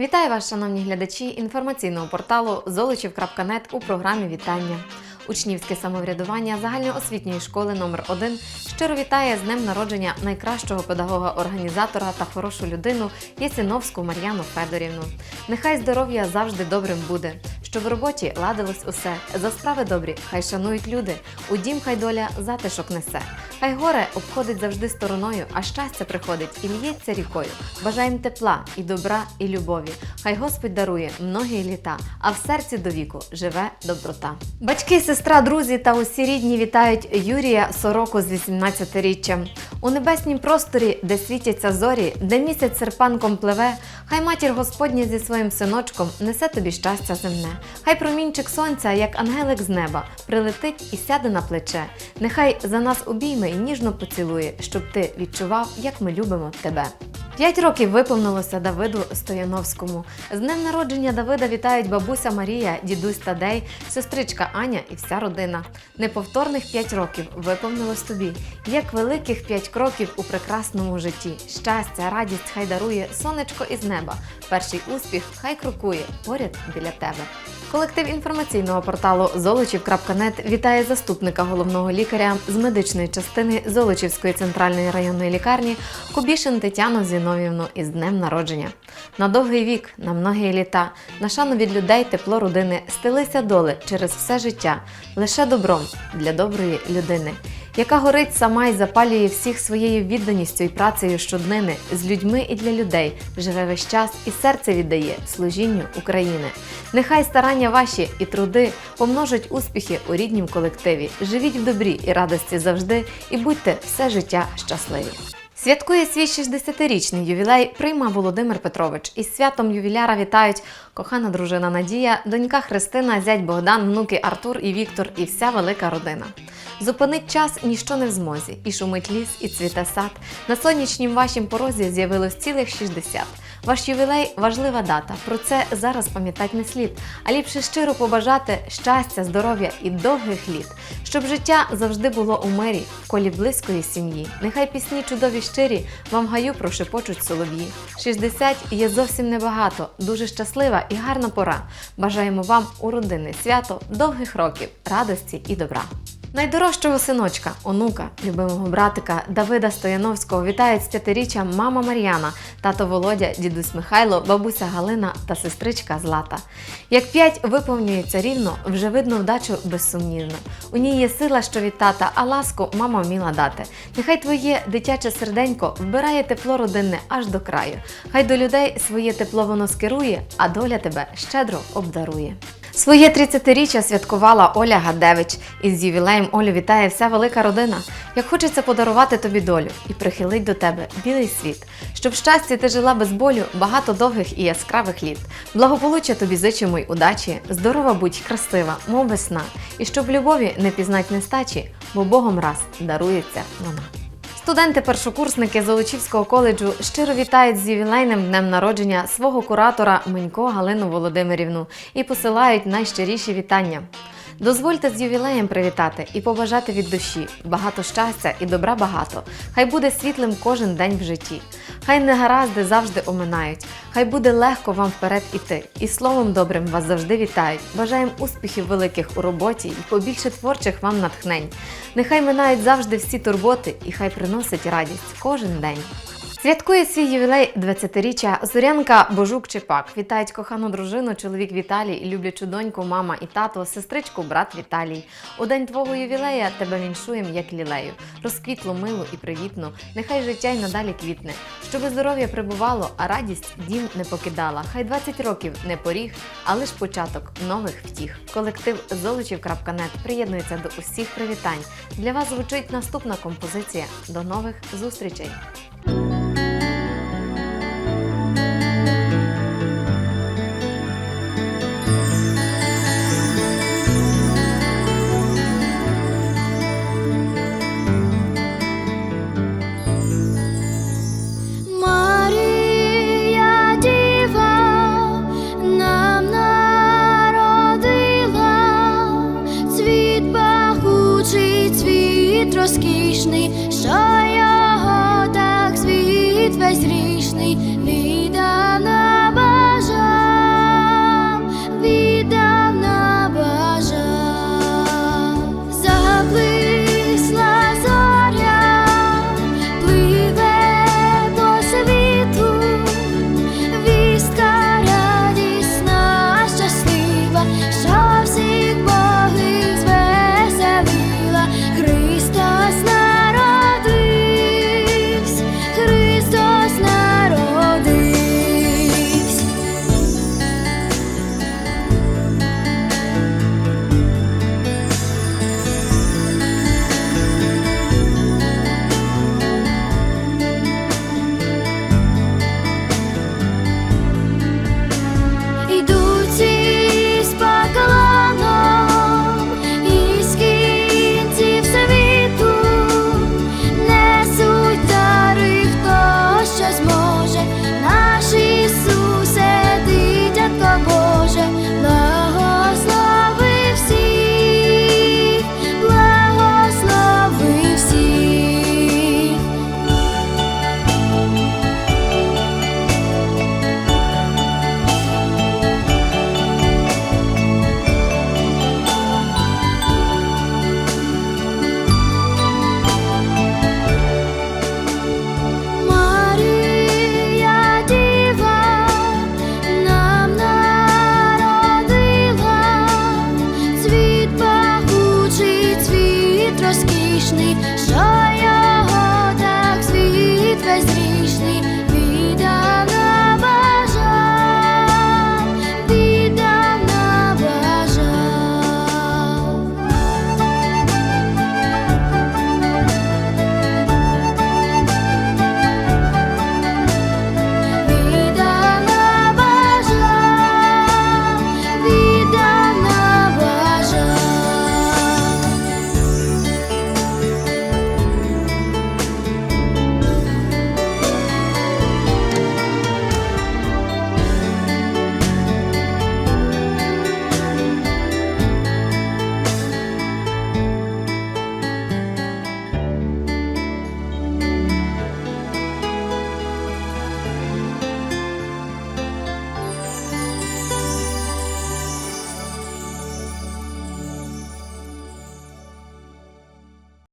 Вітаю вас, шановні глядачі інформаційного порталу золочів.нет у програмі Вітання. Учнівське самоврядування загальноосвітньої школи номер 1 щиро вітає з днем народження найкращого педагога-організатора та хорошу людину Єсиновську Мар'яну Федорівну. Нехай здоров'я завжди добрим буде, щоб в роботі ладилось усе. За справи добрі, хай шанують люди. У дім хай доля затишок несе. Хай горе обходить завжди стороною, а щастя приходить і л'ється рікою. Бажаєм тепла і добра, і любові. Хай Господь дарує многі літа, а в серці до віку живе доброта. Батьки, сестра, друзі та усі рідні вітають Юрія Сороку з 18-річчям. У небеснім просторі, де світяться зорі, де місяць серпанком пливе, хай матір Господня зі своїм синочком несе тобі щастя земне. Хай промінчик сонця, як ангелик з неба, прилетить і сяде на плече. Нехай за нас обійме і ніжно поцілує, щоб ти відчував, як ми любимо тебе. П'ять років виповнилося Давиду Стояновському. З днем народження Давида вітають бабуся Марія, дідусь Тадей, сестричка Аня і вся родина. Неповторних п'ять років виповнилось тобі. Як великих п'ять кроків у прекрасному житті. Щастя, радість хай дарує сонечко із неба. Перший успіх хай крокує поряд біля тебе. Колектив інформаційного порталу Золочів.нет вітає заступника головного лікаря з медичної частини Золочівської центральної районної лікарні Кубішин Тетяну Зіновівну із днем народження. На довгий вік, на многі літа, на шану від людей, тепло родини, стелися доли через все життя, лише добром для доброї людини яка горить сама і запалює всіх своєю відданістю і працею щоднини з людьми і для людей, живе весь час і серце віддає служінню України. Нехай старання ваші і труди помножать успіхи у ріднім колективі. Живіть в добрі і радості завжди, і будьте все життя щасливі. Святкує свій 60-річний ювілей прийма Володимир Петрович. Із святом ювіляра вітають кохана дружина Надія, донька Христина, зять Богдан, внуки Артур і Віктор і вся велика родина. Зупинить час ніщо не в змозі, і шумить ліс, і цвіте сад. На сонячнім вашім порозі з'явилось цілих 60. Ваш ювілей важлива дата. Про це зараз пам'ятать не слід. А ліпше щиро побажати щастя, здоров'я і довгих літ, щоб життя завжди було у мирі, в колі близької сім'ї. Нехай пісні чудові щирі вам гаю прошепочуть солов'ї. 60 є зовсім небагато, дуже щаслива і гарна пора. Бажаємо вам у родини свято, довгих років, радості і добра. Найдорожчого синочка, онука, любимого братика Давида Стояновського вітають з п'ятиріччям мама Мар'яна, тато Володя, дідусь Михайло, бабуся Галина та сестричка Злата. Як п'ять виповнюється рівно, вже видно вдачу безсумнівно. У ній є сила, що від тата, а ласку мама вміла дати. Нехай твоє дитяче серденько вбирає тепло родинне аж до краю. Хай до людей своє тепло воно скерує, а доля тебе щедро обдарує. Своє 30-річчя святкувала Оля Гадевич. Із ювілеєм Олю вітає вся велика родина. Як хочеться подарувати тобі долю і прихилить до тебе білий світ, щоб щастя ти жила без болю багато довгих і яскравих літ. Благополуччя тобі зичимо й удачі, здорова будь красива, мов весна, і щоб любові не пізнать нестачі, бо Богом раз дарується вона. Студенти-першокурсники Золочівського коледжу щиро вітають з ювілейним днем народження свого куратора Менько Галину Володимирівну і посилають найщиріші вітання. Дозвольте з ювілеєм привітати і побажати від душі багато щастя і добра багато. Хай буде світлим кожен день в житті. Хай негаразди завжди оминають. Хай буде легко вам вперед іти. І словом добрим вас завжди вітають. Бажаємо успіхів великих у роботі і побільше творчих вам натхнень. Нехай минають завжди всі турботи, і хай приносить радість кожен день. Святкує свій ювілей 20-річчя Зорянка Божук Чепак. Вітають кохану дружину, чоловік Віталій, люблячу доньку, мама і тато, сестричку, брат Віталій. У день твого ювілея тебе віншуєм, як лілею. Розквітло мило і привітно. Нехай життя й надалі квітне. Щоби здоров'я прибувало, а радість дім не покидала. Хай 20 років не поріг, а лиш початок нових втіх. Колектив Золочів.нет приєднується до усіх привітань. Для вас звучить наступна композиція. До нових зустрічей!